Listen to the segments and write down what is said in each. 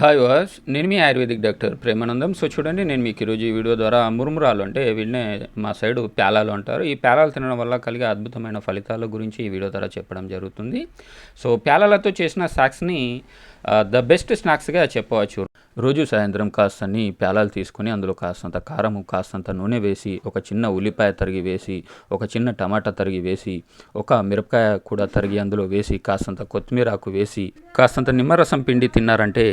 Hi వాస్ నేను మీ ఆయుర్వేదిక్ డాక్టర్ ప్రేమానందం. సో చూడండి నేను మీకు ఈరోజు ఈ వీడియో ద్వారా మురుమురాలు అంటే వీటినే మా సైడు ప్యాలాలు అంటారు. ఈ ప్యాలాలు తినడం వల్ల కలిగే అద్భుతమైన ఫలితాల గురించి ఈ వీడియో ద్వారా చెప్పడం జరుగుతుంది. సో ప్యాలాలతో చేసిన స్నాక్స్ని ద బెస్ట్ స్నాక్స్గా చెప్పవచ్చు. రోజు సాయంత్రం కాస్తని ప్యాలాలు తీసుకొని అందులో కాస్తంత కారము కాస్తంత నూనె వేసి ఒక చిన్న ఉల్లిపాయ తరిగి వేసి ఒక చిన్న టమాటా తరిగి వేసి ఒక మిరపకాయ కూడా తరిగి అందులో వేసి కాస్తంత కొత్తిమీర ఆకు వేసి కాస్తంత నిమ్మరసం పిండి తిన్నారంటే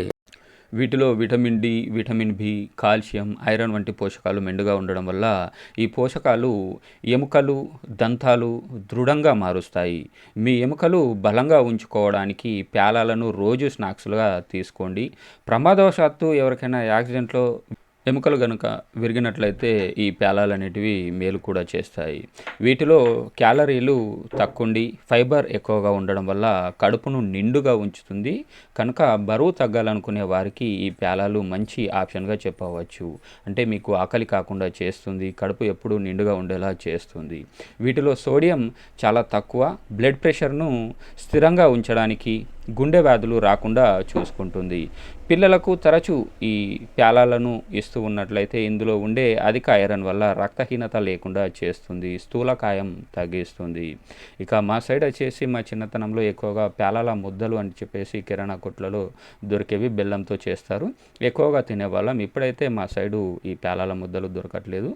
వీటిలో vitamin D vitamin B calcium iron వంటి పోషకాలు మెండుగా ఉండడం వల్ల ఈ పోషకాలు ఎముకలు దంతాలు దృఢంగా మారుస్తాయి. మీ ఎముకలు బలంగా ఉంచుకోవడానికి ప్యాలాలను రోజు స్నాక్స్లుగా తీసుకోండి. ప్రమాదవశాత్తు ఎవరికైనా యాక్సిడెంట్లో ఎముకలు కనుక విరిగినట్లయితే ఈ పేలాలు అనేటివి మేలు కూడా చేస్తాయి. వీటిలో క్యాలరీలు తక్కువండి ఫైబర్ ఎక్కువగా ఉండడం వల్ల కడుపును నిండుగా ఉంచుతుంది. కనుక బరువు తగ్గాలనుకునే వారికి ఈ పేలాలు మంచి ఆప్షన్గా చెప్పవచ్చు. అంటే మీకు ఆకలి కాకుండా చేస్తుంది కడుపు ఎప్పుడూ నిండుగా ఉండేలా చేస్తుంది. వీటిలో సోడియం చాలా తక్కువ బ్లడ్ ప్రెషర్ను స్థిరంగా ఉంచడానికి గుండె వ్యాధులు రాకుండా చూసుకుంటుంది. పిల్లలకు తరచూ ఈ ప్యాలాలను ఇస్తూ ఉన్నట్లయితే ఇందులో ఉండే అధిక ఐరన్ వల్ల రక్తహీనత లేకుండా చేస్తుంది. స్థూలకాయం తగ్గిస్తుంది. ఇక మా సైడ్ వచ్చేసి మా చిన్నతనంలో ఎక్కువగా ప్యాలాల ముద్దలు అని చెప్పేసి కిరాణా కొట్లలో దొరికేవి బెల్లంతో చేస్తారు. ఎక్కువగా తినేవాళ్ళం. ఇప్పుడైతే మా సైడు ఈ ప్యాలాల ముద్దలు దొరకట్లేదు.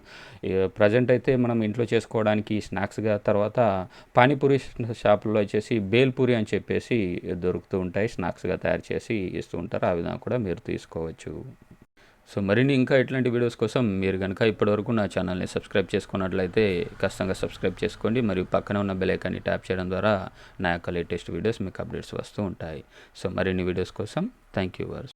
ప్రజెంట్ అయితే మనం ఇంట్లో చేసుకోవడానికి స్నాక్స్గా తర్వాత పానీపూరి షాపుల్లో వచ్చేసి బేల్పూరి అని చెప్పేసి దొరుకుతూ ఉంటాయి స్నాక్స్గా తయారు చేసి ఇస్తూ ఉంటారు. ఆ విధంగా కూడా మీరు తీసుకోవచ్చు. సో మరిన్ని ఇంకా ఇట్లాంటి వీడియోస్ కోసం మీరు కనుక ఇప్పటివరకు నా ఛానల్ని సబ్స్క్రైబ్ చేసుకున్నట్లయితే ఖచ్చితంగా సబ్స్క్రైబ్ చేసుకోండి. మరియు పక్కన ఉన్న బెల్ ఐకాన్ని ట్యాప్ చేయడం ద్వారా నా యొక్క లేటెస్ట్ వీడియోస్ మీకు అప్డేట్స్ వస్తూ ఉంటాయి. సో మరిన్ని వీడియోస్ కోసం థ్యాంక్ యూ వర్స్.